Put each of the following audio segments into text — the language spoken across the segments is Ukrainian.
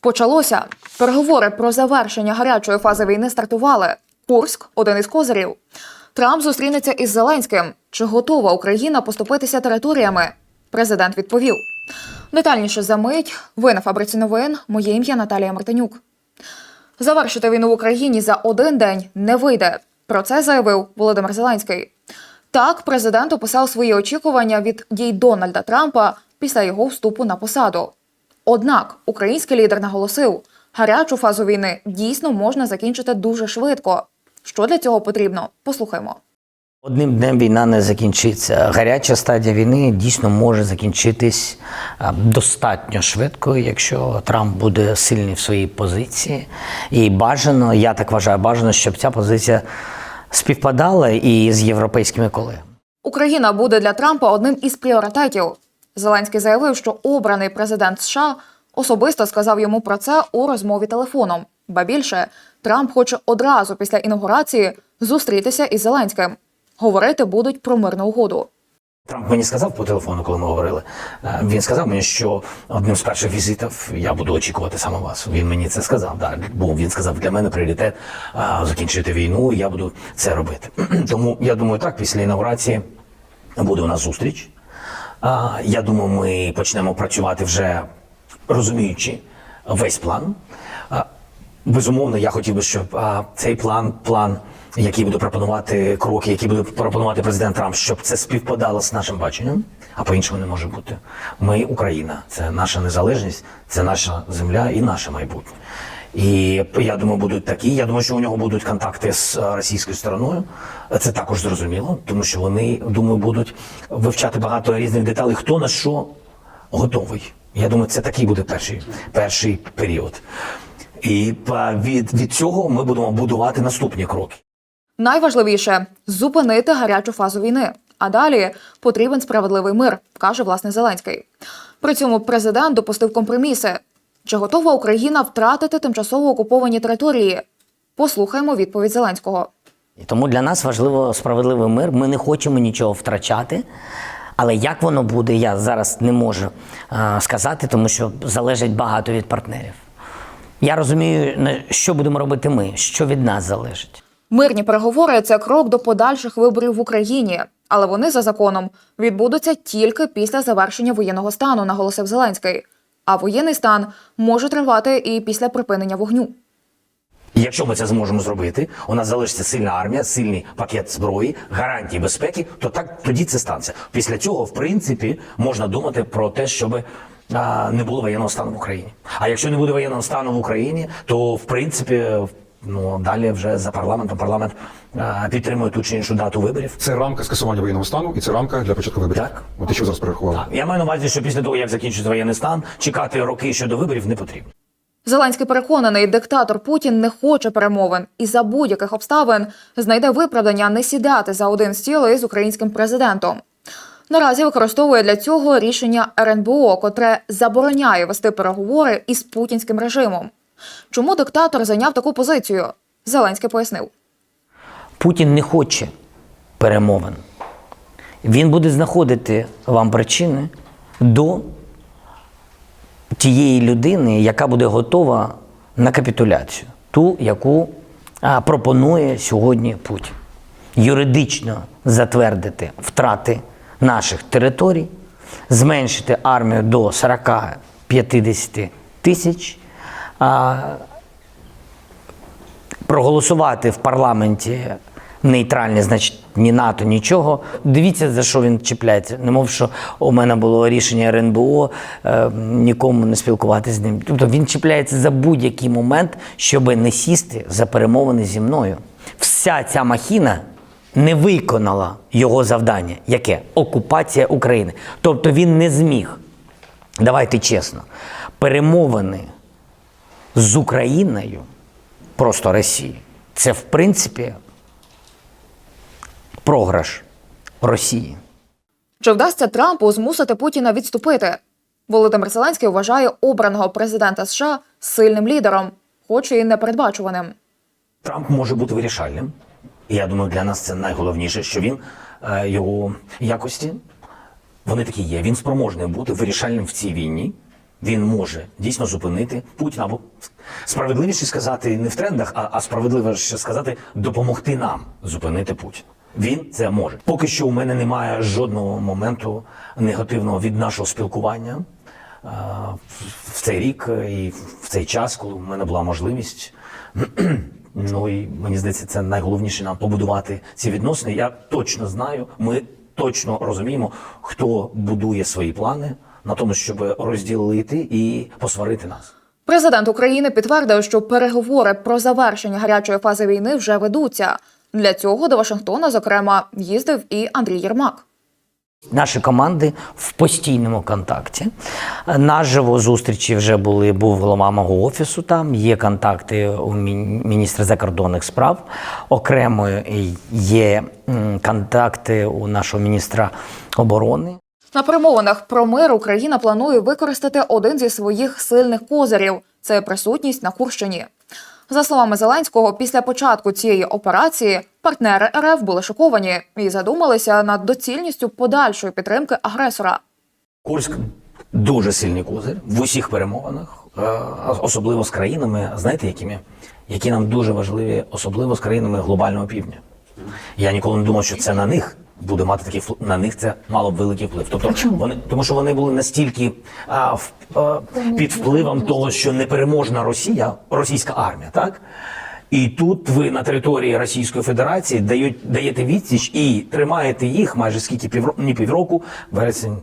Почалося. Переговори про завершення гарячої фази війни стартували. Курськ один із козирів. Трамп зустрінеться із Зеленським. Чи готова Україна поступитися територіями? Президент відповів. Детальніше за мить. Ви на фабриці новин. Моє ім'я Наталія Мартинюк. Завершити війну в Україні за один день не вийде. Про це заявив Володимир Зеленський. Так, президент описав свої очікування від дій Дональда Трампа після його вступу на посаду. Однак український лідер наголосив, гарячу фазу війни дійсно можна закінчити дуже швидко. Що для цього потрібно? Послухаймо. Одним днем війна не закінчиться. Гаряча стадія війни дійсно може закінчитись достатньо швидко, якщо Трамп буде сильний в своїй позиції. І бажано, я так вважаю, бажано, щоб ця позиція співпадала і з європейськими колегами. Україна буде для Трампа одним із пріоритетів. Зеленський заявив, що обраний президент США особисто сказав йому про це у розмові телефоном. Ба більше Трамп хоче одразу після інаугурації зустрітися із Зеленським. Говорити будуть про мирну угоду. Трамп мені сказав по телефону, коли ми говорили. е, Він сказав мені, що одним з перших візитів я буду очікувати саме вас. Він мені це сказав. Да, бо він сказав, для мене пріоритет а, закінчити війну. і Я буду це робити. Тому я думаю, так після інаугурації буде у нас зустріч. А, Я думаю, ми почнемо працювати вже розуміючи весь план. Безумовно, я хотів би, щоб цей план, план, який буде пропонувати кроки, які буде пропонувати президент Трамп, щоб це співпадало з нашим баченням, а по-іншому не може бути. Ми Україна, це наша незалежність, це наша земля і наше майбутнє. І я думаю, будуть такі. Я думаю, що у нього будуть контакти з е, російською стороною. Це також зрозуміло, тому що вони, думаю, будуть вивчати багато різних деталей, хто на що готовий. Я думаю, це такий буде перший, перший період. І від, від цього ми будемо будувати наступні кроки. Найважливіше зупинити гарячу фазу війни. А далі потрібен справедливий мир, каже власне Зеленський. При цьому президент допустив компроміси. Чи готова Україна втратити тимчасово окуповані території? Послухаймо відповідь Зеленського. Тому для нас важливо справедливий мир. Ми не хочемо нічого втрачати. Але як воно буде, я зараз не можу сказати, тому що залежить багато від партнерів. Я розумію, що будемо робити ми, що від нас залежить. Мирні переговори це крок до подальших виборів в Україні, але вони за законом відбудуться тільки після завершення воєнного стану, наголосив Зеленський. А воєнний стан може тривати і після припинення вогню. Якщо ми це зможемо зробити, у нас залишиться сильна армія, сильний пакет зброї, гарантії безпеки, то так тоді це станеться. Після цього, в принципі, можна думати про те, щоб не було воєнного стану в Україні. А якщо не буде воєнного стану в Україні, то в принципі. Ну далі вже за парламентом парламент а, підтримує ту чи іншу дату виборів. Це рамка скасування воєнного стану і це рамка для початку виборів. Так. От ти що зараз перерахував? Так, я маю на увазі, що після того, як закінчиться воєнний стан, чекати роки щодо виборів не потрібно. Зеленський переконаний, диктатор Путін не хоче перемовин і за будь-яких обставин знайде виправдання не сідати за один стіл із українським президентом. Наразі використовує для цього рішення РНБО, котре забороняє вести переговори із путінським режимом. Чому диктатор зайняв таку позицію? Зеленський пояснив. Путін не хоче перемовин. Він буде знаходити вам причини до тієї людини, яка буде готова на капітуляцію, ту, яку пропонує сьогодні Путін. Юридично затвердити втрати наших територій, зменшити армію до 40-50 тисяч. Проголосувати в парламенті нейтральне, значить ні НАТО, нічого. Дивіться, за що він чіпляється. Не мов, що у мене було рішення РНБО е, нікому не спілкуватися з ним. Тобто він чіпляється за будь-який момент, щоб не сісти за перемовини зі мною. Вся ця махіна не виконала його завдання. Яке? Окупація України. Тобто він не зміг. Давайте чесно, перемовини з Україною, просто Росії, це в принципі програш Росії. Чи вдасться Трампу змусити Путіна відступити? Володимир Зеленський вважає обраного президента США сильним лідером, хоч і непередбачуваним. Трамп може бути вирішальним. Я думаю, для нас це найголовніше, що він е, його якості вони такі є. Він спроможний бути вирішальним в цій війні. Він може дійсно зупинити Путіна або справедливіше сказати не в трендах, а, а справедливіше сказати допомогти нам зупинити Путіна. Він це може. Поки що у мене немає жодного моменту негативного від нашого спілкування е, в- в цей рік і в цей час, коли у мене була можливість. Ну і мені здається, це найголовніше нам побудувати ці відносини. Я точно знаю, ми точно розуміємо, хто будує свої плани на тому, щоб розділити і посварити нас. Президент України підтвердив, що переговори про завершення гарячої фази війни вже ведуться. Для цього до Вашингтона, зокрема, їздив і Андрій Єрмак. Наші команди в постійному контакті. Наживо зустрічі вже були. Був голова мого офісу. Там є контакти у мін- міністра закордонних справ. Окремо є контакти у нашого міністра оборони. На перемовинах про мир Україна планує використати один зі своїх сильних козирів це присутність на Курщині. За словами Зеленського, після початку цієї операції партнери РФ були шоковані і задумалися над доцільністю подальшої підтримки агресора. Курськ дуже сильний козир в усіх перемовинах, е, особливо з країнами, знаєте, якими? Які нам дуже важливі, особливо з країнами глобального півдня. Я ніколи не думав, що це на них буде мати такий вплив. На них це мало б великий вплив. Тобто вони, тому що вони були настільки а, в, а, під впливом того, що непереможна Росія, російська армія, так? І тут ви на території Російської Федерації дають, даєте відсіч і тримаєте їх майже скільки півроку, не півроку, вересень,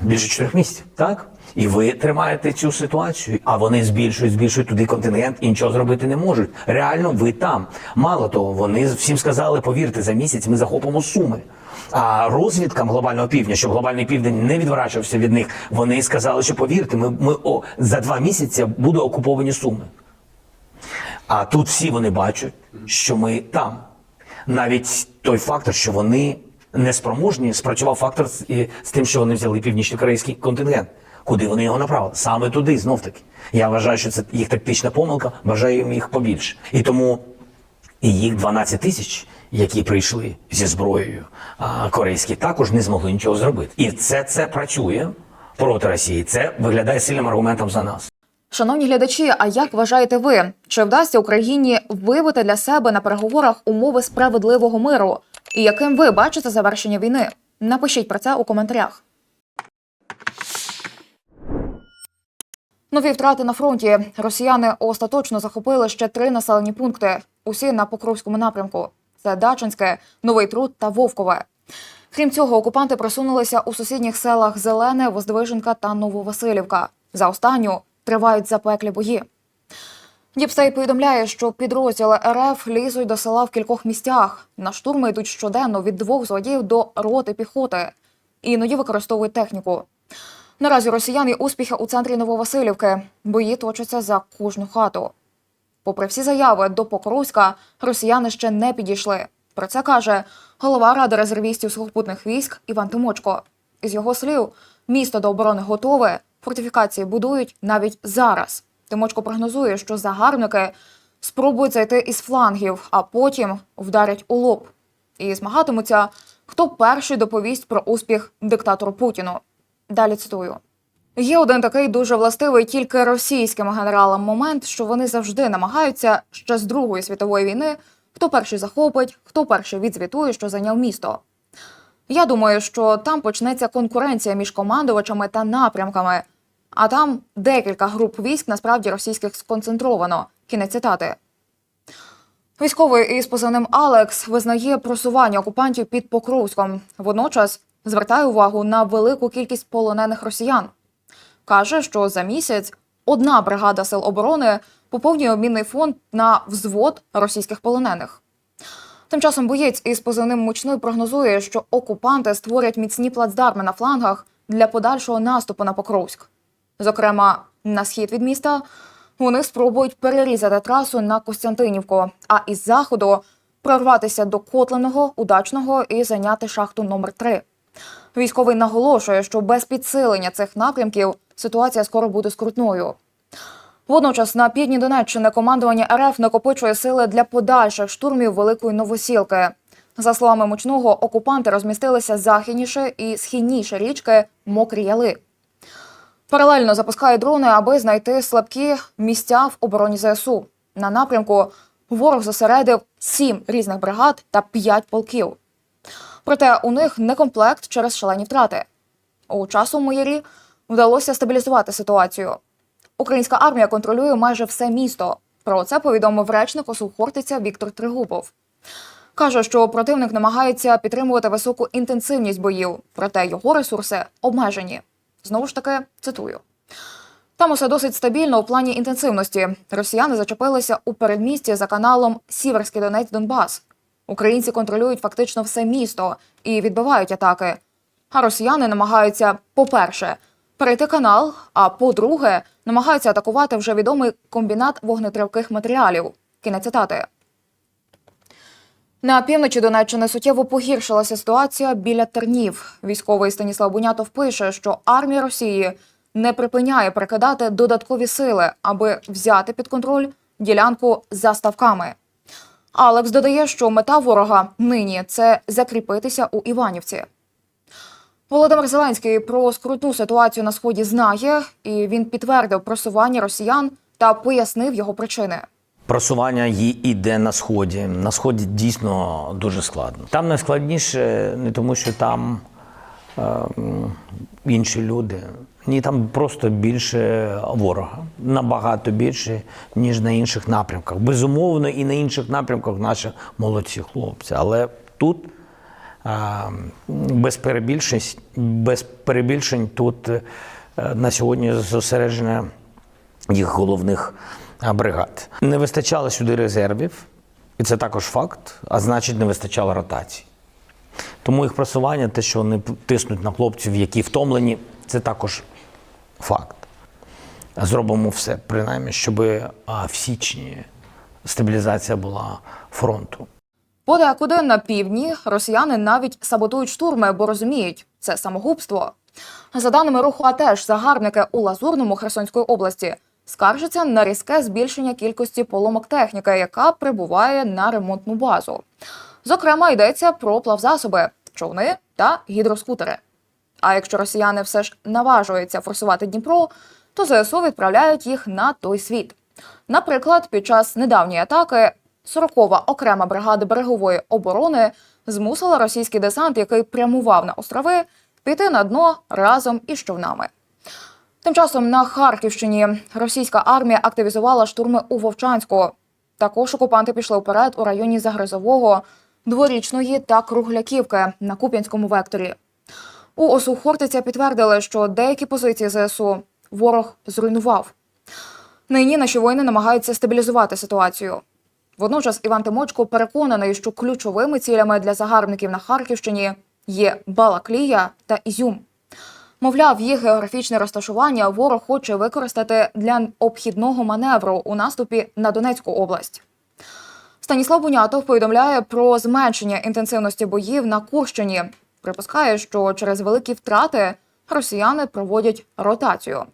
більше чотирьох місяців, так? І ви тримаєте цю ситуацію, а вони збільшують, збільшують туди контингент і нічого зробити не можуть. Реально, ви там. Мало того, вони всім сказали, повірте, за місяць ми захопимо суми. А розвідкам глобального півдня, щоб глобальний південь не відворачувався від них, вони сказали, що повірте, ми, ми о, за два місяці будуть окуповані суми. А тут всі вони бачать, що ми там. Навіть той фактор, що вони неспроможні, спрацював фактор з, з тим, що вони взяли північно-корейський контингент. Куди вони його направили? Саме туди, знов таки. Я вважаю, що це їх тактична помилка, бажаю їм їх побільше. І тому і їх 12 тисяч, які прийшли зі зброєю корейські, також не змогли нічого зробити. І це, це працює проти Росії. Це виглядає сильним аргументом за нас. Шановні глядачі, а як вважаєте ви, чи вдасться Україні виявити для себе на переговорах умови справедливого миру? І яким ви бачите завершення війни? Напишіть про це у коментарях. Нові втрати на фронті. Росіяни остаточно захопили ще три населені пункти. Усі на Покровському напрямку. Це Дачинське, Новий Труд та Вовкове. Крім цього, окупанти просунулися у сусідніх селах Зелене, Воздвиженка та Нововасилівка. За останню тривають запеклі бої. Діпстей повідомляє, що підрозділи РФ лізуть до села в кількох місцях. На штурми йдуть щоденно від двох злодіїв до роти піхоти. Іноді використовують техніку. Наразі росіян є успіхи у центрі Нововасилівки. Бої точаться за кожну хату. Попри всі заяви до Покровська, росіяни ще не підійшли. Про це каже голова ради резервістів сухопутних військ Іван Тимочко. Із його слів, місто до оборони готове, фортифікації будують навіть зараз. Тимочко прогнозує, що загарбники спробують зайти із флангів, а потім вдарять у лоб. І змагатимуться, хто перший доповість про успіх диктатору Путіну. Далі цитую. Є один такий дуже властивий тільки російським генералам момент, що вони завжди намагаються ще з Другої світової війни, хто перший захопить, хто перший відзвітує, що зайняв місто. Я думаю, що там почнеться конкуренція між командувачами та напрямками, а там декілька груп військ насправді російських сконцентровано. Кінець цитати. Військовий із позивним Алекс визнає просування окупантів під Покровськом. Водночас звертає увагу на велику кількість полонених росіян. Каже, що за місяць одна бригада сил оборони поповнює обмінний фонд на взвод російських полонених. Тим часом боєць із позивним мучний прогнозує, що окупанти створять міцні плацдарми на флангах для подальшого наступу на Покровськ. Зокрема, на схід від міста вони спробують перерізати трасу на Костянтинівку, а із заходу прорватися до Котленого, удачного і зайняти шахту номер 3 Військовий наголошує, що без підсилення цих напрямків ситуація скоро буде скрутною. Водночас на півдні Донеччини командування РФ накопичує сили для подальших штурмів Великої Новосілки. За словами мучного, окупанти розмістилися західніше і східніше річки Мокрі Яли. Паралельно запускає дрони, аби знайти слабкі місця в обороні ЗСУ. На напрямку ворог зосередив сім різних бригад та п'ять полків. Проте у них не комплект через шалені втрати. У часу Моєрі вдалося стабілізувати ситуацію. Українська армія контролює майже все місто. Про це повідомив речник ОСУ Хортиця Віктор Тригубов. Каже, що противник намагається підтримувати високу інтенсивність боїв, проте його ресурси обмежені. Знову ж таки, цитую. Там усе досить стабільно у плані інтенсивності. Росіяни зачепилися у передмісті за каналом Сіверський Донець Донбас. Українці контролюють фактично все місто і відбивають атаки. А росіяни намагаються, по-перше, перейти канал, а по-друге, намагаються атакувати вже відомий комбінат вогнетривких матеріалів. Кінець цитати. На півночі Донеччини суттєво погіршилася ситуація біля Тернів. Військовий Станіслав Бунятов пише, що армія Росії не припиняє перекидати додаткові сили, аби взяти під контроль ділянку за ставками. Алекс додає, що мета ворога нині це закріпитися у Іванівці. Володимир Зеленський про скрутну ситуацію на сході знає, і він підтвердив просування росіян та пояснив його причини. Просування її іде на сході. На сході дійсно дуже складно. Там найскладніше не тому, що там е, інші люди. Ні, там просто більше ворога, набагато більше, ніж на інших напрямках. Безумовно, і на інших напрямках наші молодці хлопці. Але тут без перебільшень, без перебільшень тут е, на сьогодні зосереджена їх головних бригад. Не вистачало сюди резервів, і це також факт, а значить, не вистачало ротації. Тому їх просування, те, що вони тиснуть на хлопців, які втомлені, це також факт. Зробимо все, принаймні, щоб в січні стабілізація була фронту. Подекуди на півдні росіяни навіть саботують штурми, бо розуміють, це самогубство. За даними руху АТЕШ, загарбники у Лазурному Херсонської області скаржаться на різке збільшення кількості поломок техніки, яка прибуває на ремонтну базу. Зокрема, йдеться про плавзасоби, човни та гідроскутери. А якщо росіяни все ж наважуються форсувати Дніпро, то ЗСУ відправляють їх на той світ. Наприклад, під час недавньої атаки 40-ва окрема бригада берегової оборони змусила російський десант, який прямував на острови, піти на дно разом із човнами. Тим часом на Харківщині російська армія активізувала штурми у Вовчанську. Також окупанти пішли вперед у районі Загризового, Дворічної та Кругляківки на Куп'янському векторі. У ОСУ Хортиця підтвердили, що деякі позиції ЗСУ ворог зруйнував. Нині наші воїни намагаються стабілізувати ситуацію. Водночас Іван Тимочко переконаний, що ключовими цілями для загарбників на Харківщині є Балаклія та Ізюм. Мовляв, їх географічне розташування ворог хоче використати для обхідного маневру у наступі на Донецьку область. Станіслав Бунятов повідомляє про зменшення інтенсивності боїв на Курщині. Припускає, що через великі втрати росіяни проводять ротацію.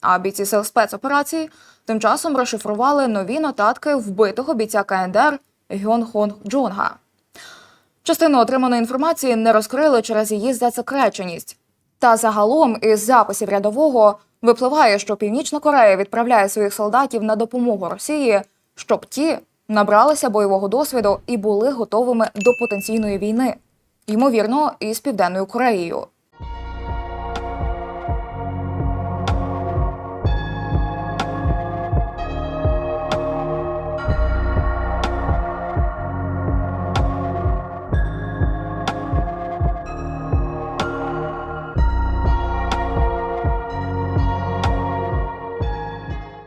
А бійці сил спецоперації тим часом розшифрували нові нотатки вбитого бійця КНДР Гьон Хонг Джонга. Частину отриманої інформації не розкрили через її засекреченість. Та загалом із записів рядового випливає, що Північна Корея відправляє своїх солдатів на допомогу Росії, щоб ті набралися бойового досвіду і були готовими до потенційної війни, ймовірно, із Південною Кореєю.